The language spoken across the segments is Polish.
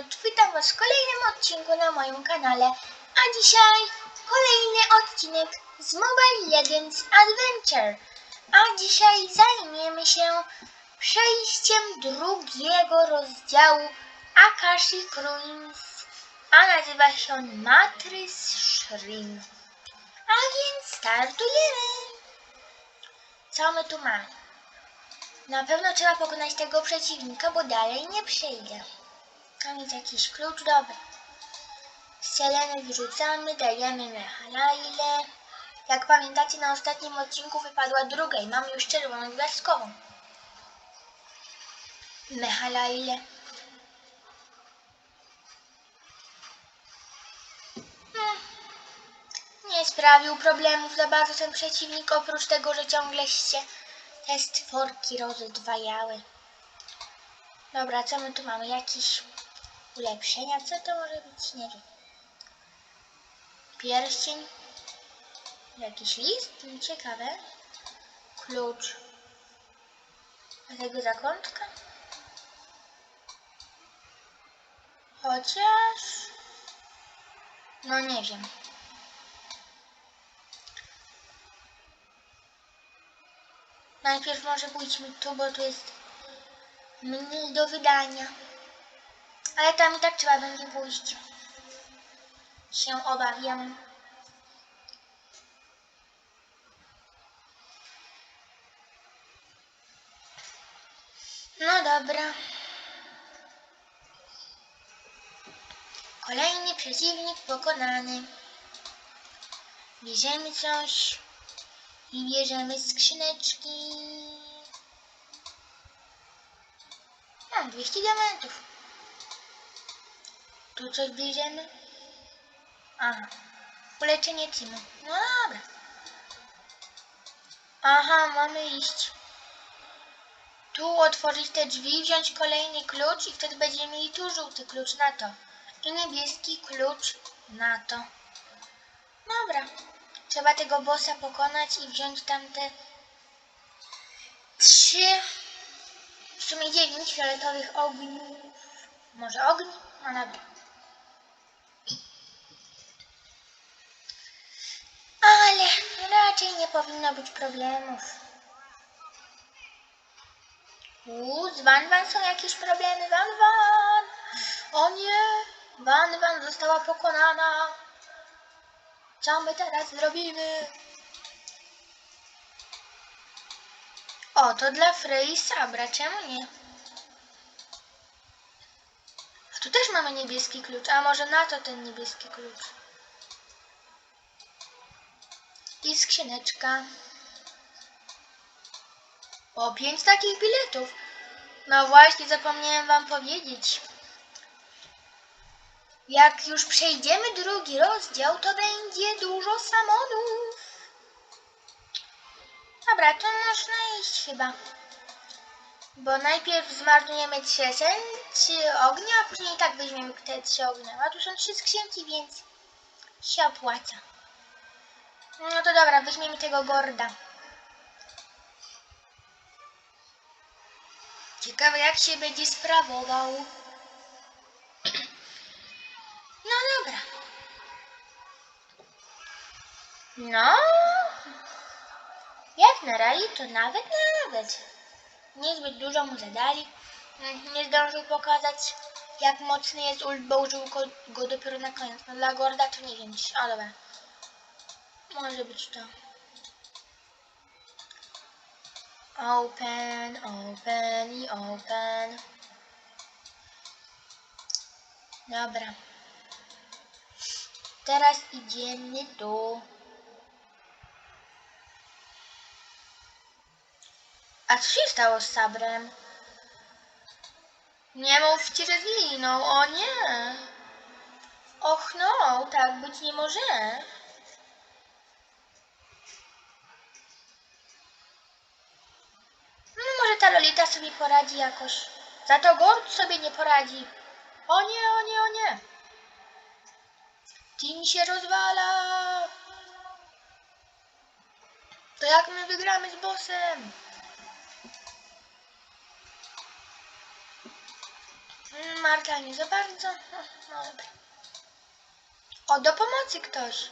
Witam Was w kolejnym odcinku na moim kanale. A dzisiaj kolejny odcinek z Mobile Legends Adventure. A dzisiaj zajmiemy się przejściem drugiego rozdziału Akashic Ruins, a nazywa się on Matrix Shrine. A więc startujemy! Co my tu mamy? Na pewno trzeba pokonać tego przeciwnika, bo dalej nie przejdę. Tam jest jakiś klucz, dobra. Seleny wyrzucamy, dajemy mechalaile. Jak pamiętacie, na ostatnim odcinku wypadła druga i mamy już czerwoną gwiazdkową. Mechalaile. Hmm. Nie sprawił problemów za bardzo ten przeciwnik, oprócz tego, że ciągle się te stworki rozdwajały. Dobra, co my tu mamy? Jakieś ulepszenia? Co to może być? Nie wiem. Pierścień. Jakiś list? Ciekawe. Klucz. A tego zakątka? Chociaż... No nie wiem. Najpierw może pójdźmy tu, bo tu jest mniej do wydania. Ale tam i tak trzeba będzie pójść. Się obawiam. No dobra. Kolejny przeciwnik pokonany. Bierzemy coś. I bierzemy skrzyneczki. Mam 200 diamentów. Tu coś bierzemy. Aha. Uleczenie Timo. No dobra. Aha, mamy iść. Tu otworzyć te drzwi, wziąć kolejny klucz i wtedy będziemy mieli tu żółty klucz na to. I niebieski klucz na to. Dobra. Trzeba tego bossa pokonać i wziąć tamte trzy, w sumie dziewięć fioletowych ogniów. Może ogni? No dobra. Ale raczej nie powinno być problemów. Uuu, z Van Van są jakieś problemy. Van Van! O nie! Van Van została pokonana. Co my teraz zrobimy? O, to dla Frey i Sabra, czemu nie? A tu też mamy niebieski klucz, a może na to ten niebieski klucz? I skrzyneczka. O, pięć takich biletów. No właśnie, zapomniałem wam powiedzieć. Jak już przejdziemy drugi rozdział, to będzie dużo samochodów. Dobra, to można iść chyba. Bo najpierw zmarnujemy trzy esencje ognia, a później i tak weźmiemy te trzy ognia. A tu są trzy skrzynki, więc się opłaca. No to dobra, weźmiemy tego Gorda. Ciekawe jak się będzie sprawował. No dobra. No. Jak na razie to nawet nawet. Niezbyt dużo mu zadali. Nie zdążył pokazać jak mocny jest ult, bo użył go, dopiero na koniec. No dla Gorda to nie wiem. A dobra. Może być to. Open, open i open. Dobra. Teraz idziemy tu. A co się stało z Sabrem? Nie mówcie, że zginął. O nie. Och no, tak być nie może. Ta Lolita sobie poradzi jakoś. Za to Gord sobie nie poradzi. O nie, o nie, o nie. Team się rozwala. To jak my wygramy z bossem? Mm, Marta nie za bardzo. No, no dobra. O, do pomocy ktoś.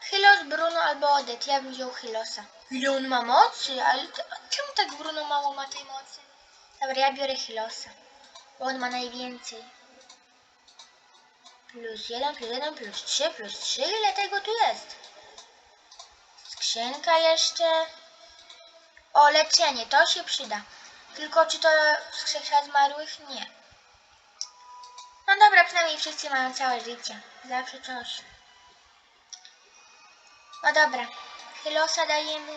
Hylos, Bruno albo Odet. Ja bym wziął Hylosa. Ile on ma mocy? Ale czemu tak Bruno mało ma tej mocy? Dobra, ja biorę Hylosa. Bo on ma najwięcej. Plus jeden, plus jeden, plus trzy, plus trzy. Ile tego tu jest? Skrzynka jeszcze. O, leczenie, to się przyda. Tylko czy to wskrzesza zmarłych? Nie. No dobra, przynajmniej wszyscy mają całe życie. Zawsze coś. No dobra. Hylosa dajemy.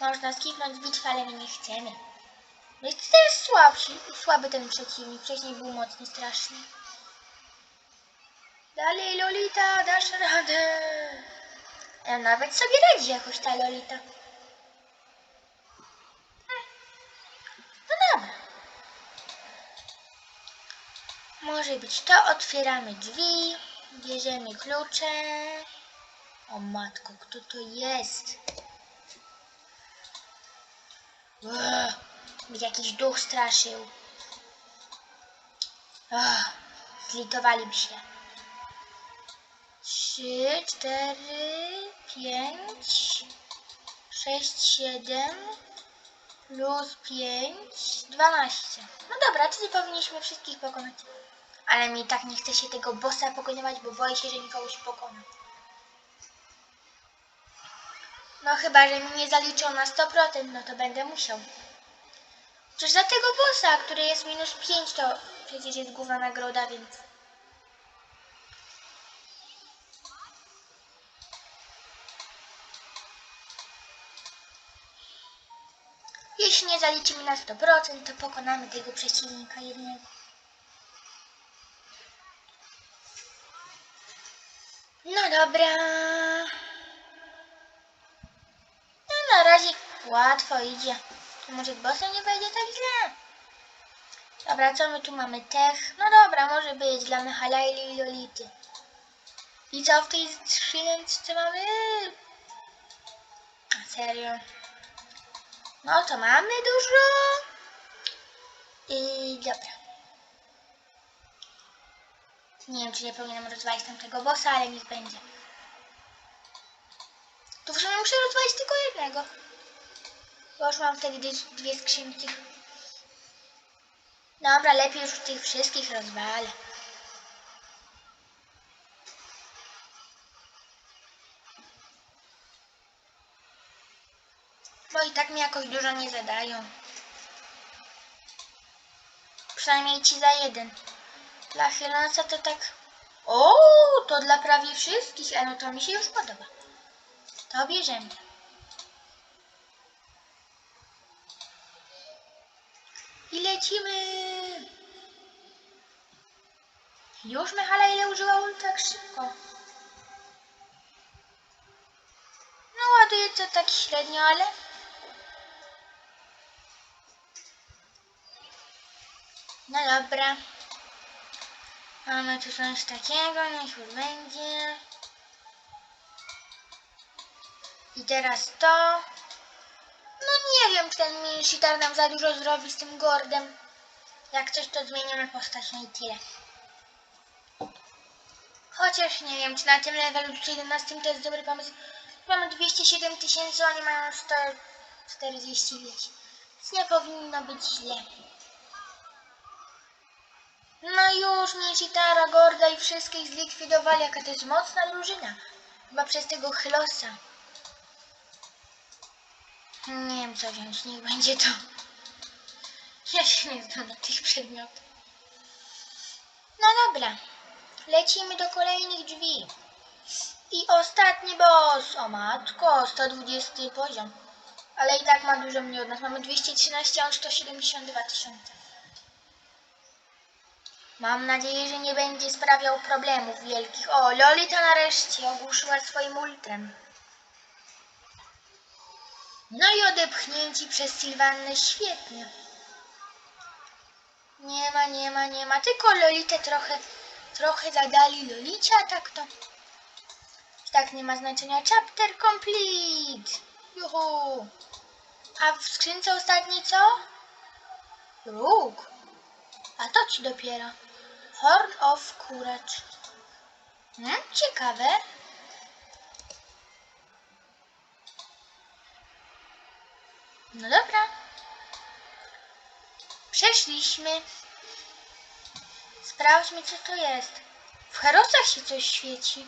Można skipnąć bitwę, ale my nie chcemy. No jest też słabszy, słaby ten przeciwnik. Wcześniej był mocny, straszny. Dalej, Lolita, dasz radę. Ja nawet sobie radzi jakoś ta Lolita. No dobra. Może być to. Otwieramy drzwi. Bierzemy klucze. O matko, kto to jest? Ugh, mnie jakiś duch straszył. Ugh, zlitowaliby się. Trzy, cztery, pięć, sześć, siedem, plus pięć, dwanaście. No dobra, czyli powinniśmy wszystkich pokonać. Ale mi tak nie chce się tego bossa pokonywać, bo boję się, że mi kogoś pokona. No chyba, że mi nie zaliczą na 100%, no to będę musiał. Przecież za tego bossa, który jest minus 5, to przecież jest główna nagroda, więc... Jeśli nie zaliczymy na 100%, to pokonamy tego przeciwnika jednego. No dobra. No na razie łatwo idzie. To może bossem nie będzie tak źle. Dobra, co my tu mamy? Tech. No dobra, może być dla Mechalajli i Lolity. I co w tej skrzynce mamy? Serio? No to mamy dużo. I dobra. Nie wiem, czy nie powinienem rozwalić tamtego bossa, ale niech będzie. To w sumie muszę rozwalić tylko jednego. Bo już mam wtedy dwie- skrzynki. Dobra, lepiej już tych wszystkich rozwalę. Bo i tak mi jakoś dużo nie zadają. Przynajmniej ci za jeden. Dla Hylansa to tak... O, to dla prawie wszystkich, a no to mi się już podoba. To bierzemy. I lecimy. Już Mechala ile użyła tak szybko. No ładuje to tak średnio, ale... No dobra. Mamy tu coś takiego, niech już będzie. I teraz to. Nie wiem, czy ten Minshitar nam za dużo zrobi z tym Gordem. Jak coś, to zmieniamy postać, no i tyle. Chociaż nie wiem, czy na tym levelu 11 to jest dobry pomysł. Mamy 207 tysięcy, oni mają 140 ileś. Więc nie powinno być źle. No już Minsitara, Gorda i wszystkich zlikwidowali, jaka to jest mocna drużyna. Chyba przez tego Hylosa. Nie wiem co wziąć, niech będzie to. Ja się nie znam na tych przedmiotach. No dobra, lecimy do kolejnych drzwi. I ostatni boss, o matko, 120 poziom. Ale i tak ma dużo mniej od nas, mamy 213, a on 172 tysiące. Mam nadzieję, że nie będzie sprawiał problemów wielkich. O, Lolita nareszcie ogłuszyła swoim ultrem. No i odepchnięci przez Sylwannę świetnie. Nie ma, nie ma, nie ma. Tylko Lolitę trochę, trochę zadali Lolicie, a tak to... Tak nie ma znaczenia. Chapter complete. Juhu. A w skrzynce ostatniej co? Róg. A to ci dopiero. Horn of Courage. Hmm, ciekawe. No dobra. Przeszliśmy. Sprawdźmy, co to jest. W herosach się coś świeci.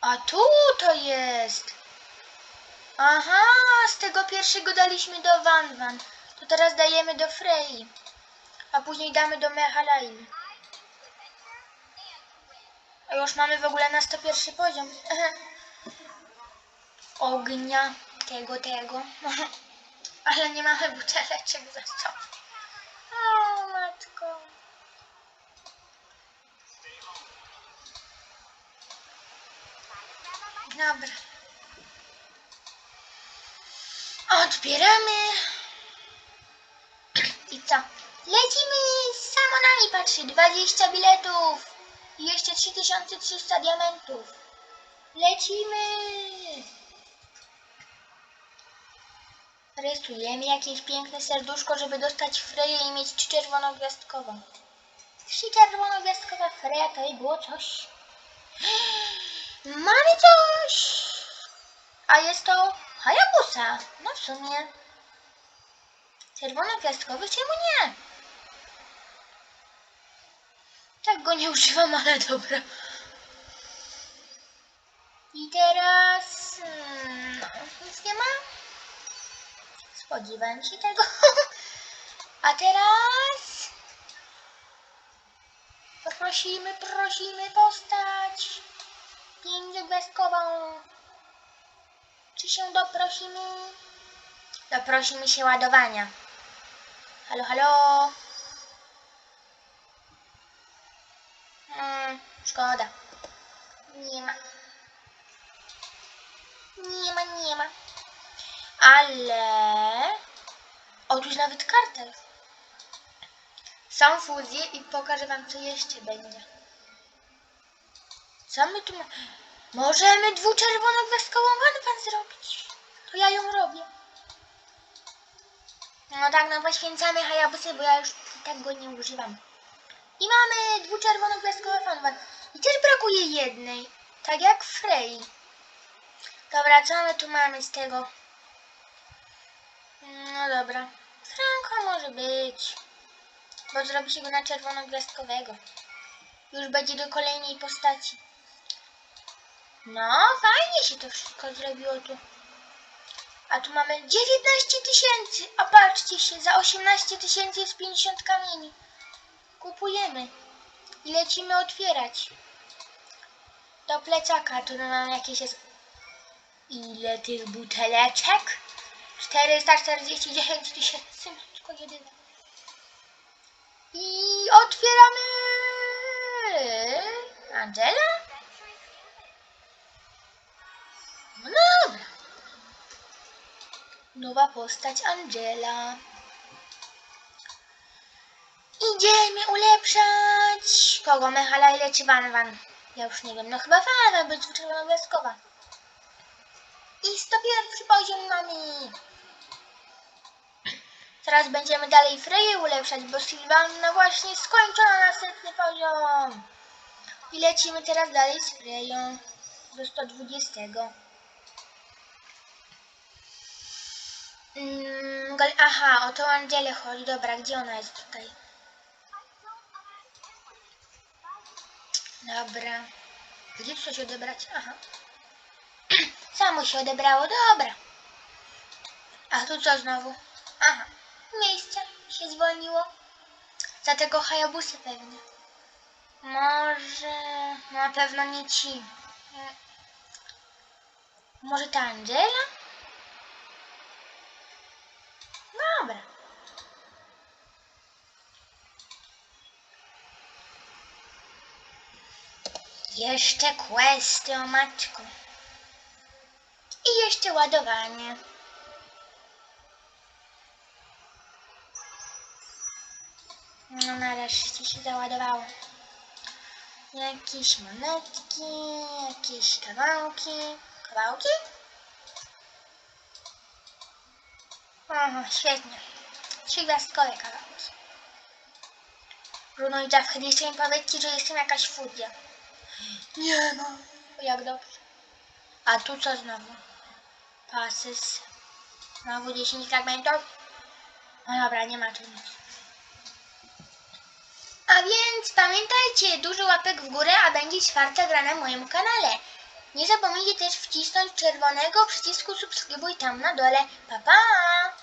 A tu to jest. Aha, z tego pierwszego daliśmy do Van Van. To teraz dajemy do Frey. A później damy do Mehalaili. A już mamy w ogóle na 101 poziom. Ognia. Tego, tego. Ale nie mamy buteleczek za co. O, matko. Dobra. Odbieramy. I co? Lecimy z samonami, patrzy, 20 biletów. I jeszcze 3300 diamentów. Lecimy. Rysujemy jakieś piękne serduszko, żeby dostać Freję i mieć czerwonogwiazdkową. Trzy czerwonogwiazdkowe Freja to i było coś. Mamy coś! A jest to Hayabusa. No w sumie. Czerwonogwiazdkowy, czemu nie? Tak go nie używam, ale dobra. Spodziewałem się tego. A teraz... Poprosimy, prosimy postać pięciogwiazdkową. Czy się doprosimy? Doprosimy się ładowania. Halo, halo. Hmm, szkoda. Nie ma. Nie ma, nie ma. Ale... O, tu jest nawet kartel. Są fuzje i pokażę wam, co jeszcze będzie. Co my tu ma... Możemy dwuczerwonogwiazdkową wanwan zrobić. To ja ją robię. No tak, no poświęcamy Hayabusy, bo ja już tak go nie używam. I mamy dwuczerwonogwiazdkowe fanwan. I też brakuje jednej. Tak jak Frey. Dobra, co my tu mamy z tego? No dobra. Franko może być. Bo zrobi się go na czerwonogwiazdkowego. Już będzie do kolejnej postaci. No, fajnie się to wszystko zrobiło tu. A tu mamy 19 tysięcy. A patrzcie się, za 18 tysięcy jest 50 kamieni. Kupujemy. I lecimy otwierać. Do plecaka. Tu mamy jakieś jest... Ile tych buteleczek? 449 tysięcy. Matko jedyna. I otwieramy. Angela? No dobra. Nowa postać Angela. Idziemy ulepszać. Kogo? Mechala ile czy Van Van? Ja już nie wiem. No chyba Van bo jest czerwono-gwiazdkowa. I 101 poziom mamy. Teraz będziemy dalej Freję ulepszać, bo Sylwanna właśnie skończyła na setny poziom. I lecimy teraz dalej z Freją do 120. Mm, aha, o tą Angelę chodzi. Dobra, gdzie ona jest tutaj? Dobra. Gdzie coś odebrać? Aha. Samo się odebrało, dobra. A tu co znowu? Aha. Miejsce się zwolniło. Za tego Hayabusy pewnie. Może... Na pewno nie ci. Mm. Może ta Angela? Dobra. Jeszcze questy o matku. I jeszcze ładowanie. No nareszcie się załadowało. Jakieś monetki, jakieś kawałki. Kawałki? Aha, świetnie. Trzygwiazdkowe kawałki. Bruno i Jaffer, jeszcze mi powiedzcie, że jestem jakaś furia. Nie no. Jak dobrze. A tu co znowu? Pasys. Znowu 10 fragmentów. No dobra, nie ma tu nic. A więc pamiętajcie, dużo łapek w górę, a będzie czwarta gra na moim kanale. Nie zapomnijcie też wcisnąć czerwonego przycisku subskrybuj tam na dole. Pa pa!